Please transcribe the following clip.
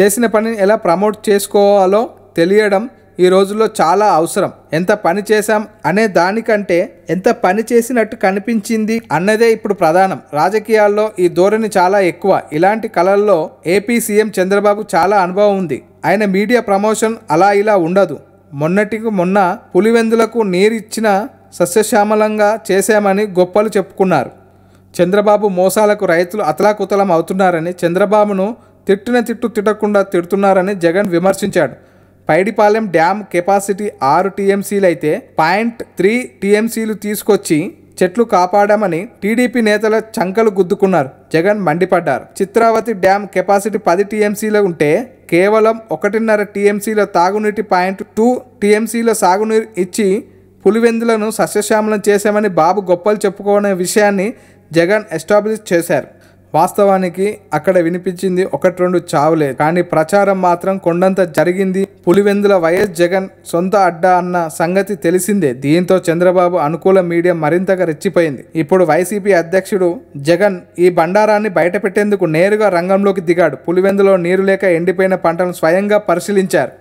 చేసిన పనిని ఎలా ప్రమోట్ చేసుకోవాలో తెలియడం ఈ రోజుల్లో చాలా అవసరం. ఎంత పని చేశాం అనే దానికంటే ఎంత పని చేసినట్టు కనిపించింది అన్నదే ఇప్పుడు ప్రధానం. రాజకీయాల్లో ఈ ధోరణి చాలా ఎక్కువ. ఇలాంటి కళల్లో ఏపీ సీఎం చంద్రబాబు చాలా అనుభవం ఉంది. ఆయన మీడియా ప్రమోషన్ అలా ఇలా ఉండదు. మొన్నటికి మొన్న పులివెందులకు నీరిచ్చిన సస్యశ్యామలంగా చేశామని గొప్పలు చెప్పుకున్నారు. చంద్రబాబు మోసాలకు రైతులు అతలాకుతలం అవుతున్నారని చంద్రబాబును తిట్టిన తిట్టు తిట్టకుండా తిడుతున్నారని జగన్ విమర్శించాడు. పైడిపాలెం డ్యామ్ కెపాసిటీ ఆరు టీఎంసీలు అయితే పాయింట్ త్రీ టీఎంసీలు తీసుకొచ్చి చెట్లు కాపాడామని టీడీపీ నేతల చంకలు గుద్దుకున్నారు. జగన్ మండిపడ్డారు. చిత్రావతి డ్యామ్ కెపాసిటీ పది టీఎంసీలు ఉంటే కేవలం ఒకటిన్నర టీఎంసీల తాగునీటి పాయింట్ టూ టీఎంసీల సాగునీరు ఇచ్చి పులివెందులను సస్యశ్యామలం చేశామని బాబు గొప్పలు చెప్పుకోనే విషయాన్ని జగన్ ఎస్టాబ్లిష్ చేశారు. వాస్తవానికి అక్కడ వినిపించింది ఒకటి రెండు చావులే. కానీ ప్రచారం మాత్రం కొండంత జరిగింది. పులివెందుల వైఎస్ జగన్ సొంత అడ్డా అన్న సంగతి తెలిసిందే. దీంతో చంద్రబాబు అనుకూల మీడియా మరింతగా రెచ్చిపోయింది. ఇప్పుడు వైసీపీ అధ్యక్షుడు జగన్ ఈ బండారాన్ని బయటపెట్టేందుకు నేరుగా రంగంలోకి దిగాడు. పులివెందులో నీరు లేక ఎండిపోయిన పంటను స్వయంగా పరిశీలించారు.